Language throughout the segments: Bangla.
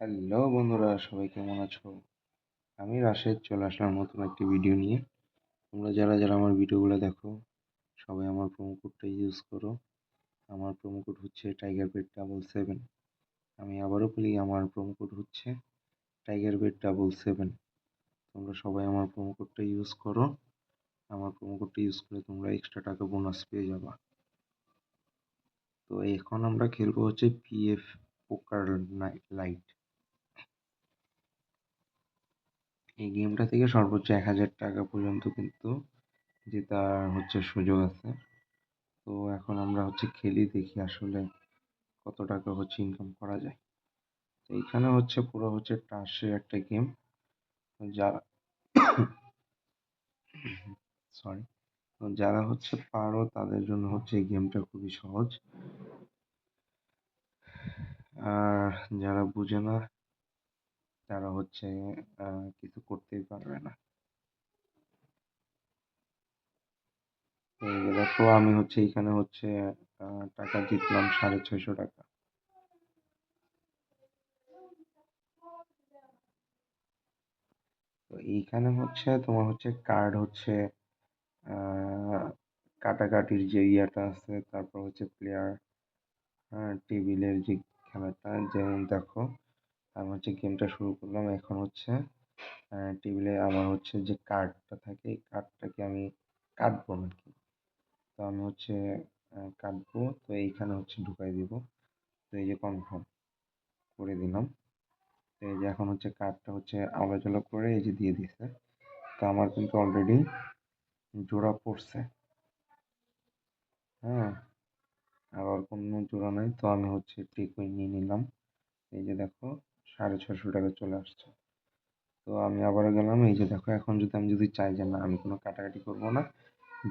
হ্যালো বন্ধুরা, সবাই কেমন আছো? আমি রাশেদ, চলে আসলাম নতুন একটি ভিডিও নিয়ে। তোমরা যারা যারা আমার ভিডিওগুলো দেখো, সবাই আমার প্রোমো কোডটা ইউজ করো। আমার প্রোমো কোড হচ্ছে টাইগার বেড ডাবল সেভেন আমি আবারও বলি, আমার প্রোমো কোড হচ্ছে টাইগার বেড ডাবল সেভেন তোমরা সবাই আমার প্রোমো কোডটা ইউজ করো। আমার প্রোমো কোডটা ইউজ করে তোমরা এক্সট্রা টাকা বোনাস পেয়ে যাবা। তো এখন আমরা খেলব হচ্ছে পিএফ পোকার লাইট এই গেমটা থেকে সর্বোচ্চ এক হাজার টাকা পর্যন্ত কিন্তু জেতার হচ্ছে সুযোগ আছে। তো এখন আমরা হচ্ছে খেলি, দেখি আসলে কত টাকা হচ্ছে ইনকাম করা যায়। তো এইখানে হচ্ছে পুরো হচ্ছে টাসের একটা গেম যারা সরি যারা হচ্ছে পারো, তাদের জন্য হচ্ছে এই গেমটা খুবই সহজ। আর যারা বুঝে না তারা হচ্ছে কিছু করতেই পারবে না। দেখো, আমি হচ্ছে এখানে হচ্ছে টাকা জিতলাম সাড়ে ছয়শো টাকা। তো এইখানে হচ্ছে তোমার হচ্ছে কার্ড হচ্ছে কাটাকাটির যে ইয়াটা আছে, তারপর হচ্ছে প্লেয়ার টেবিলের যে খেলাটা, যেমন দেখো আমি হচ্ছে গেমটা শুরু করলাম। এখন হচ্ছে টেবিলে আমার হচ্ছে যে কার্ডটা থাকে, এই কার্ডটাকে আমি কাটবো নাকি? তো আমি হচ্ছে কাটবো। তো এইখানে হচ্ছে ঢুকাই দিব। তো এই যে কনফার্ম করে দিলাম। তো এই যে এখন হচ্ছে কার্ডটা হচ্ছে আলোচনা করে এই যে দিয়ে দিছে তো আমার কিন্তু অলরেডি জোড়া পড়ছে। হ্যাঁ আর কোনো জোড়া নাই। তো আমি হচ্ছে টেক নিয়ে নিলাম। এই যে দেখো সাড়ে ছশো টাকা চলে আসছে। তো আমি আবারও গেলাম, এই যে দেখো, এখন যদি আমি যদি চাই যে না, আমি কোনো কাটাকাটি করব না,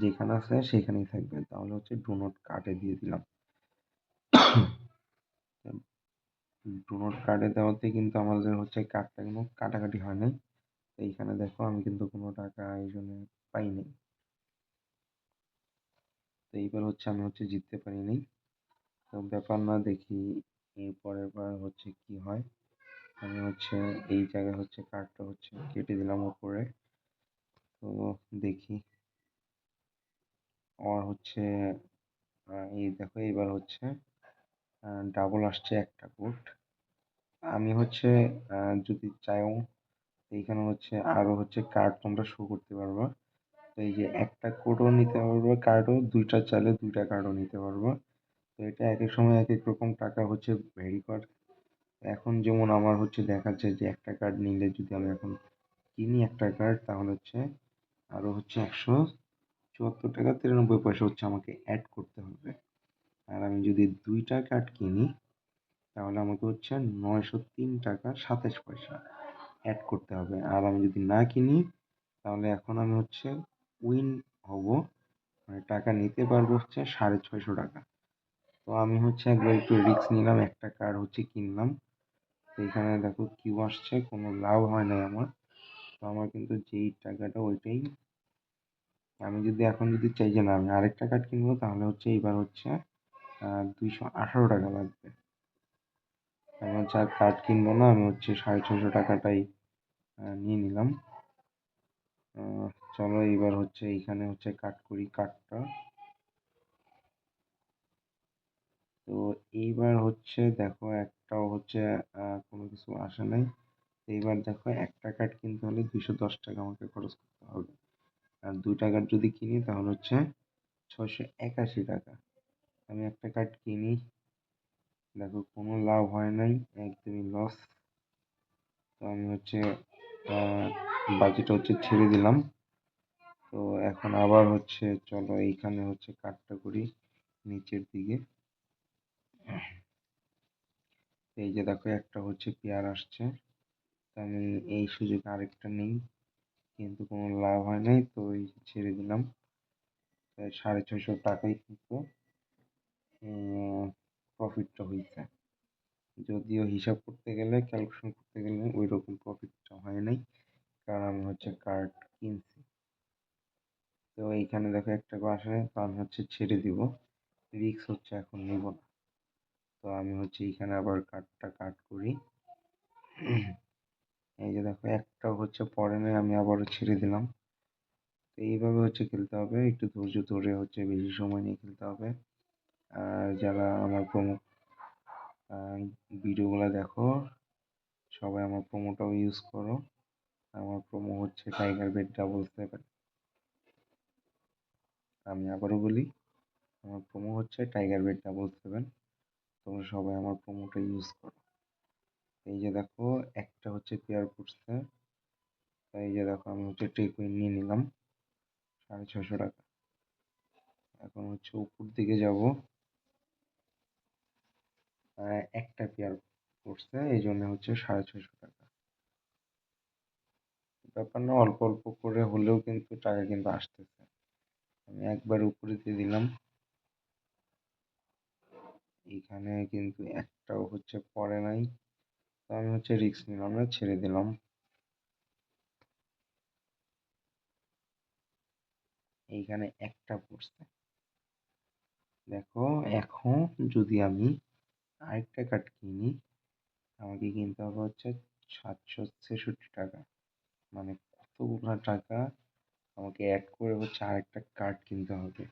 যেখানে আছে সেখানেই থাকবে। তাহলে হচ্ছে ডু নট কাটে দিয়ে দিলাম। ডু নট কার্ডে দেওয়াতে কিন্তু আমাদের হচ্ছে কার্ডটা কোনো কাটাকাটি হয় নাই। এইখানে দেখো, আমি কিন্তু কোনো টাকা এই জন্য পাইনি তো এইবার হচ্ছে আমি হচ্ছে জিততে পারিনি তো ব্যাপার না, দেখি এরপরের বার হচ্ছে কি হয়। আমি হচ্ছে এই জায়গায় হচ্ছে কার্ডটা হচ্ছে কেটে দিলাম উপরে। তো দেখি। আর হচ্ছে এই দেখো এবার হচ্ছে ডাবল আসছে একটা কোড আমি হচ্ছে যদি চাইও, এইখানে হচ্ছে আরও হচ্ছে কার্ড তোমরা শো করতে পারবা। তো এই যে একটা কোডও নিতে পারব কার্ডও দুইটা চাইলে দুইটা কার্ডও নিতে পারব। তো এটা এক এক সময় এক এক রকম টাকা হচ্ছে ভ্যারি করে। এখন যেমন আমার হচ্ছে দেখাচ্ছে যে একটা কার্ড নিলে যদি আমি এখন কিনি একটা কার্ড তাহলে হচ্ছে আরও হচ্ছে একশো চুয়াত্তর টাকা, তিরানব্বই পয়সা হচ্ছে আমাকে অ্যাড করতে হবে। আর আমি যদি দুইটা কার্ড কিনি, তাহলে আমাকে হচ্ছে নয়শো তিন টাকা সাতাশ পয়সা অ্যাড করতে হবে। আর আমি যদি না কিনি, তাহলে এখন আমি হচ্ছে উইন হব মানে টাকা নিতে পারব হচ্ছে সাড়ে ছয়শো টাকা। তো আমি হচ্ছে একবার একটু রিস্ক নিলাম, একটা কার্ড হচ্ছে কিনলাম। এখানে দেখো কিউ আসছে, কোনো লাভ হয় নাই আমার। তো আমার কিন্তু যেই টাকাটা ওইটাই। আমি যদি এখন যদি চাই যে না, আমি আরেকটা কার্ড কিনবো, তাহলে হচ্ছে এইবার হচ্ছে দুইশো আঠারো টাকা লাগবে। আমি হচ্ছে আর কার্ড কিনবো না, আমি হচ্ছে সাড়ে ছশো টাকাটাই নিয়ে নিলাম। চলো এইবার হচ্ছে এইখানে হচ্ছে কাট করি কার্ডটা তো এইবার হচ্ছে দেখো একটাও হচ্ছে কোনো কিছু আসে নাই। এইবার দেখো একটা কার্ড কিনতে হলে দুশো দশ টাকা আমাকে খরচ করতে হবে। আর দুইটা কার্ড যদি কিনি তাহলে হচ্ছে ছশো একাশি টাকা। আমি একটা কার্ড কিনি, দেখো কোনো লাভ হয় নাই, একদমই লস তো আমি হচ্ছে বাকিটা হচ্ছে ছেড়ে দিলাম। তো এখন আবার হচ্ছে চলো এইখানে হচ্ছে কার্ডটা করি, নিচের দিকে। এই যে দেখো, একটা হচ্ছে পেয়ার আসছে। আমি এই সুযোগে আরেকটা নেই, কিন্তু কোনো লাভ হয় নাই, তো এই ছেড়ে দিলাম। সাড়ে ছয়শো টাকাই কিন্তু প্রফিটটা হয়েছে। যদিও হিসাব করতে গেলে ক্যালকুলেশন করতে গেলে ওই রকম প্রফিটটা হয় নাই, কারণ আমি হচ্ছে কার্ড কিনছি। তো এইখানে দেখো, একটা আসে তো আমি হচ্ছে ছেড়ে দিব। রিক্স হচ্ছে এখন নিব না। তো আমি হচ্ছে এইখানে আবার কার্ডটা কাট করি। এই যে দেখো, একটা হচ্ছে পরে নাই আমি আবারও ছেড়ে দিলাম। তো এইভাবে হচ্ছে খেলতে হবে, একটু ধৈর্য ধরে হচ্ছে বেশি সময় নিয়ে খেলতে হবে। আর যারা আমার প্রমো ভিডিওগুলো দেখো, সবাই আমার প্রোমোটাও ইউজ করো। আমার প্রোমো হচ্ছে টাইগার বেড ডাবল সেভেন আমি আবারও বলি, আমার প্রোমো হচ্ছে টাইগার বেড ডাবল সেভেন তোমরা সবাই আমার প্রোমোটা ইউজ করো। এই যে দেখো, একটা হচ্ছে পেয়ার পড়ছে এই যে দেখো, আমি হচ্ছে টেকুইন নিয়ে নিলাম, সাড়ে ছশো টাকা। এখন হচ্ছে উপর দিকে যাব। একটা পেয়ার পড়ছে এই জন্য হচ্ছে সাড়ে ছশো টাকা। ব্যাপার না, অল্প অল্প করে হলেও কিন্তু টাকা কিন্তু আসতেছে। আমি একবার উপরে দিয়ে দিলাম। এখানে কিন্তু একটাও হচ্ছে পড়ে নাই। তো আমি হচ্ছে রিস্ক নিলাম না, ছেড়ে দিলাম। এইখানে একটা পড়ছে। দেখো, এখন যদি আমি আরেকটা কার্ড কিনি, আমাকে কিনতে হবে হচ্ছে সাতশো ছেষট্টি টাকা। মানে কতগুলো টাকা আমাকে অ্যাড করে হচ্ছে আরেকটা কার্ড কিনতে হবে।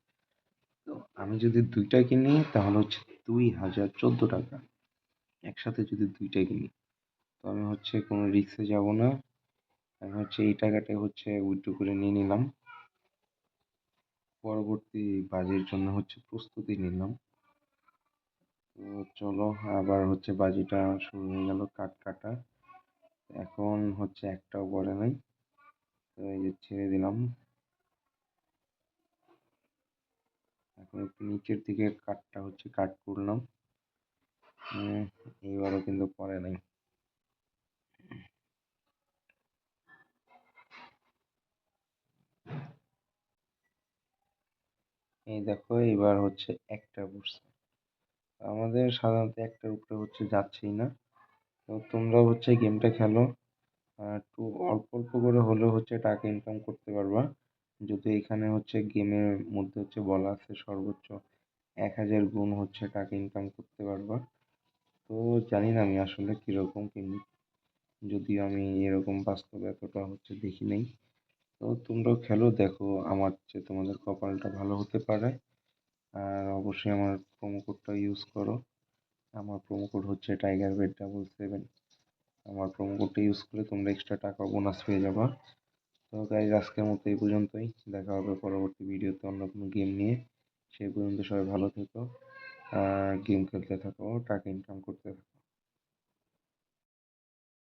তো আমি যদি দুইটা কিনি, তাহলে হচ্ছে দুই হাজার চোদ্দ টাকা। একসাথে যদি দুইটা কিনি, তো আমি হচ্ছে কোনো রিক্সে যাব না। আমি হচ্ছে এই টাকাটা হচ্ছে উইথড্র করে নিয়ে নিলাম। পরবর্তী বাজির জন্য হচ্ছে প্রস্তুতি নিলাম। তো চলো, আবার হচ্ছে বাজিটা শুরু হয়ে গেল কাট কাটা। এখন হচ্ছে একটাও পড়ে নাই। তো এই যে ছেড়ে দিলাম। একটু নিচের দিকে কাটটা হচ্ছে কাট করলাম। এইবারও কিন্তু পরে নাই। এই দেখো এবার হচ্ছে একটা বসছে। আমাদের সাধারণত একটার উপরে হচ্ছে যাচ্ছেই না। তো তোমরাও হচ্ছে গেমটা খেলো। একটু অল্প অল্প করে হলেও হচ্ছে টাকা ইনকাম করতে পারবা। যদি এখানে হচ্ছে গেমের মধ্যে হচ্ছে বলা আছে সর্বোচ্চ এক হাজার গুণ হচ্ছে টাকা ইনকাম করতে পারবা। তো জানি না আমি আসলে কীরকম কিনি। যদিও আমি এরকম বাস্তবে এতটা হচ্ছে দেখি নাই। তো তোমরাও খেলো, দেখো আমার চেয়ে তোমাদের কপালটা ভালো হতে পারে। আর অবশ্যই আমার প্রোমো কোডটা ইউজ করো। আমার প্রোমো কোড হচ্ছে টাইগার বেড ডাবল সেভেন আমার প্রোমো কোডটা ইউজ করে তোমরা এক্সট্রা টাকা বোনাস পেয়ে যাবা। তো গাইজ আজকের মতো এই পর্যন্তই। দেখা হবে পরবর্তী ভিডিওতে অন্য কোনো গেম নিয়ে। সেই পর্যন্ত সবাই ভালো থেকো। গেম খেলতে থাকো, টাকা ইনকাম করতে থাকো।